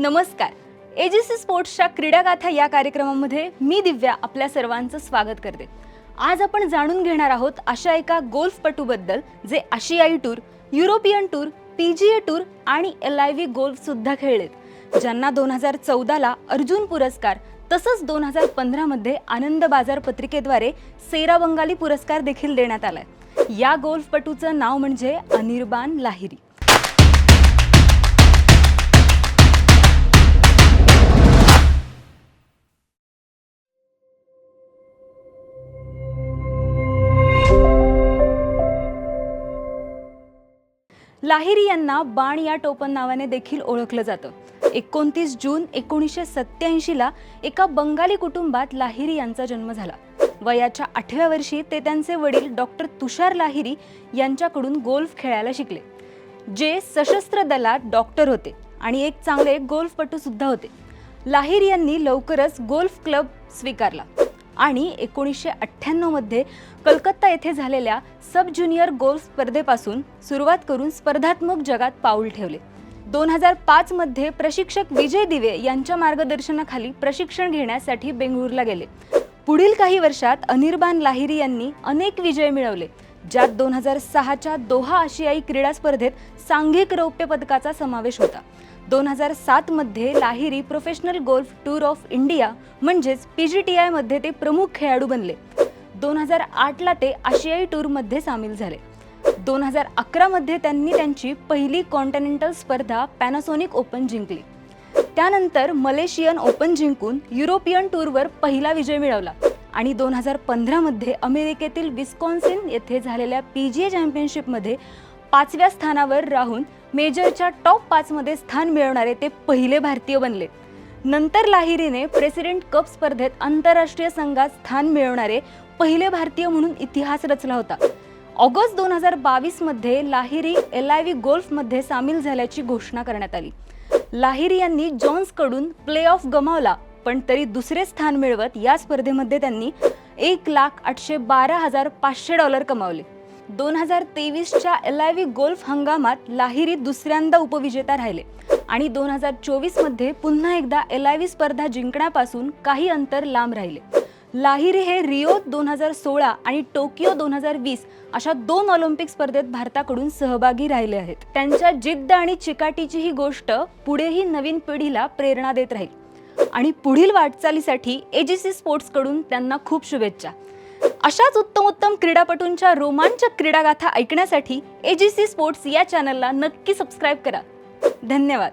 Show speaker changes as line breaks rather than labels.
नमस्कार. एजीसी स्पोर्ट्सच्या क्रीडागाथा या कार्यक्रमामध्ये मी दिव्या आपल्या सर्वांचं स्वागत करते. आज आपण जाणून घेणार आहोत अशा एका गोल्फपटूबद्दल जे आशियाई tour European tour P G A tour आणि एल आय व्ही गोल्फसुद्धा खेळलेत. ज्यांना दोन हजार चौदाला अर्जुन पुरस्कार तसंच दोन हजार पंधरामध्ये आनंद बाजार पत्रिकेद्वारे सेरा बंगाली पुरस्कार देखील देण्यात आलाय. या गोल्फपटूचं नाव म्हणजे अनिर्बान लाहिरी. लाहिरी यांना बाण या टोपण नावाने देखील ओळखलं जातं. एकोणतीस जून एकोणीसशे सत्याऐंशीला एका बंगाली कुटुंबात लाहिरी यांचा जन्म झाला. वयाच्या आठव्या वर्षी ते त्यांचे वडील डॉक्टर तुषार लाहिरी यांच्याकडून गोल्फ खेळायला शिकले जे सशस्त्र दलात डॉक्टर होते आणि एक चांगले गोल्फपटू सुद्धा होते. लाहिरी यांनी लवकरच गोल्फ क्लब स्वीकारला. आणि एकोणीसशे अठ्ठ्याण्णवमध्ये कलकत्ता येथे झालेल्या सब ज्युनियर गोल्फ स्पर्धेपासून सुरुवात करून स्पर्धात्मक जगात पाऊल ठेवले. दोन हजार पाचमध्ये प्रशिक्षक विजय दिवे यांच्या मार्गदर्शनाखाली प्रशिक्षण घेण्यासाठी बेंगळूरला गेले. पुढील काही वर्षात अनिर्बान लाहिरी यांनी अनेक विजय मिळवले. ज्यात दोन हजार सहाच्या दोहा आशियाई क्रीडा स्पर्धेत सांघिक रौप्य पदकाचा समावेश होता. दोन हजार सातमध्ये Lahiri professional golf tour of India म्हणजेच पी जी टी आयमध्ये ते प्रमुख खेळाडू बनले. दोन हजार आठला ते आशियाई टूरमध्ये सामील झाले. दोन हजार अकरामध्ये त्यांनी त्यांची पहिली कॉन्टिनेंटल स्पर्धा पॅनासोनिक ओपन जिंकली. त्यानंतर मलेशियन ओपन जिंकून युरोपियन टूरवर पहिला विजय मिळवला. आणि दोन हजार पंधरामध्ये अमेरिकेतील विस्कॉन्सिन येथे झालेल्या पी जी ए चॅम्पियनशिपमध्ये पाचव्या स्थानावर राहून मेजरच्या टॉप पाचमध्ये स्थान मिळवणारे ते पहिले भारतीय बनले. नंतर लाहिरीने प्रेसिडेंट कप स्पर्धेत आंतरराष्ट्रीय संघात स्थान मिळवणारे पहिले भारतीय म्हणून इतिहास रचला होता. ऑगस्ट दोन हजार बावीसमध्ये लाहिरी एल आय व्ही गोल्फमध्ये सामील झाल्याची घोषणा करण्यात आली. लाहिरी यांनी जॉन्सकडून प्ले ऑफ गमावला. पण तरी दुसरे स्थान मिळवत या स्पर्धेमध्ये त्यांनी एक लाख आठशे बारा हजार पाचशे डॉलर कमावले. दोन हजार तेवीसच्या एल आय व्ही गोल्फ हंगामात लाहिरी दुसऱ्यांदा उपविजेता राहिले आणि दोन हजार चोवीसमध्ये पुन्हा एकदा एल आय व्ही स्पर्धा जिंकण्यापासून काही अंतर लांब राहिले. लाहिरी हे रिओ दोन हजार सोळा आणि टोकियो दोन हजार वीस अशा दोन ऑलिम्पिक स्पर्धेत भारताकडून सहभागी राहिले आहेत. त्यांच्या जिद्द आणि चिकाटीची ही गोष्ट पुढेही नवीन पिढीला प्रेरणा देत राहील. आणि पुढील वाटचालीसाठी एजीसी स्पोर्ट्सकडून त्यांना खूप शुभेच्छा. अशाच उत्तम उत्तम क्रीडापटूंच्या रोमांचक क्रीडागाथा ऐकण्यासाठी एजीसी स्पोर्ट्स या चॅनलला नक्की सबस्क्राईब करा. धन्यवाद.